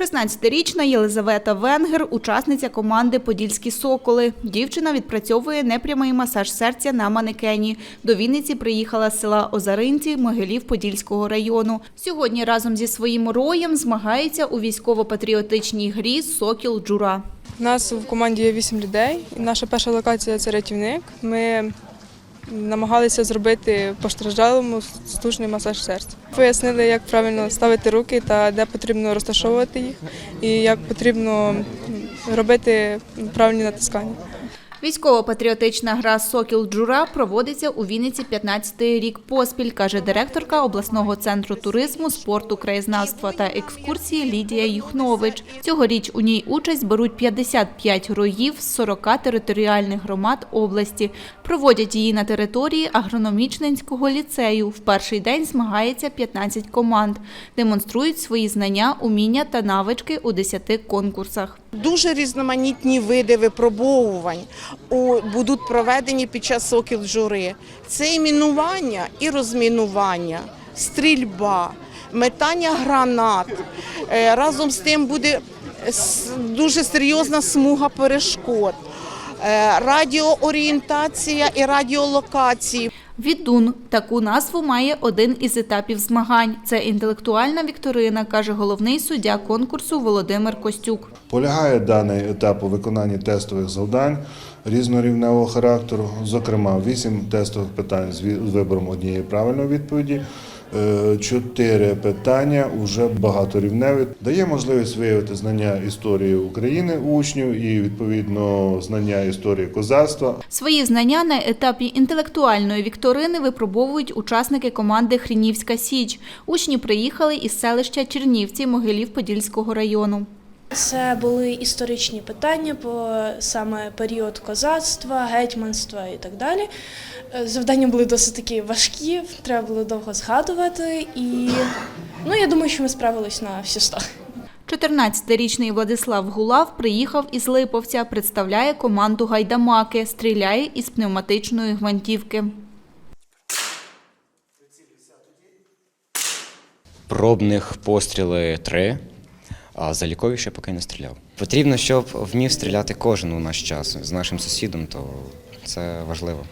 16-річна Єлизавета Венгер – учасниця команди «Подільські соколи». Дівчина відпрацьовує непрямий масаж серця на манекені. До Вінниці приїхала з села Озаринці Могилів Подільського району. Сьогодні разом зі своїм роєм змагається у військово-патріотичній грі «Сокіл Джура». У нас в команді є вісім людей. Наша перша локація це рятівник. Ми намагалися зробити постраждалому стужний масаж серця. Пояснили, як правильно ставити руки та де потрібно розташовувати їх, і як потрібно робити правильні натискання. Військово-патріотична гра «Сокіл Джура» проводиться у Вінниці 15-й рік поспіль, каже директорка обласного центру туризму, спорту, краєзнавства та екскурсії Лідія Юхнович. Цьогоріч у ній участь беруть 55 роїв з 40 територіальних громад області. Проводять її на території агрономічненського ліцею. В перший день змагається 15 команд. Демонструють свої знання, уміння та навички у 10 конкурсах. Дуже різноманітні види випробовувань будуть проведені під час сокіл жури. Це і мінування, і розмінування, стрільба, метання гранат. Е, Разом з тим буде дуже серйозна смуга перешкод, радіоорієнтація і радіолокації. Відун таку назву має один із етапів змагань. Це інтелектуальна вікторина, каже головний суддя конкурсу Володимир Костюк. Полягає даний етап у виконанні тестових завдань різнорівневого характеру, зокрема, вісім тестових питань з з вибором однієї правильної відповіді. Е, Чотири питання вже багаторівневі. Дає можливість виявити знання історії України учнів і відповідно знання історії козацтва. Свої знання на етапі інтелектуальної вікторини випробовують учасники команди Хрінівська Січ. Учні приїхали із селища Чернівці Могилів Подільського району. Це були історичні питання по саме період козацтва, гетьманства і так далі. Е, Завдання були досить такі важкі, треба було довго згадувати, і ну я думаю, що ми справились на всі сто. 14-річний Владислав Гулав приїхав із Липовця, представляє команду Гайдамаки, стріляє із пневматичної гвинтівки. Пробних постріли три, а залікові ще поки не стріляв. Потрібно, щоб вмів стріляти кожен у наш час. З нашим сусідом, то це важливо.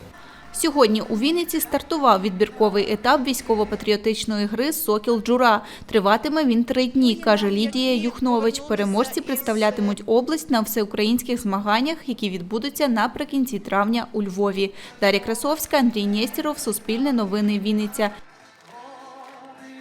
Сьогодні у Вінниці стартував відбірковий етап військово-патріотичної гри «Сокіл Джура». Триватиме він три дні, каже Лідія Юхнович. Переможці представлятимуть область на всеукраїнських змаганнях, які відбудуться наприкінці травня у Львові. Дар'я Красовська, Андрій Нєстіров, Суспільне новини Вінниця.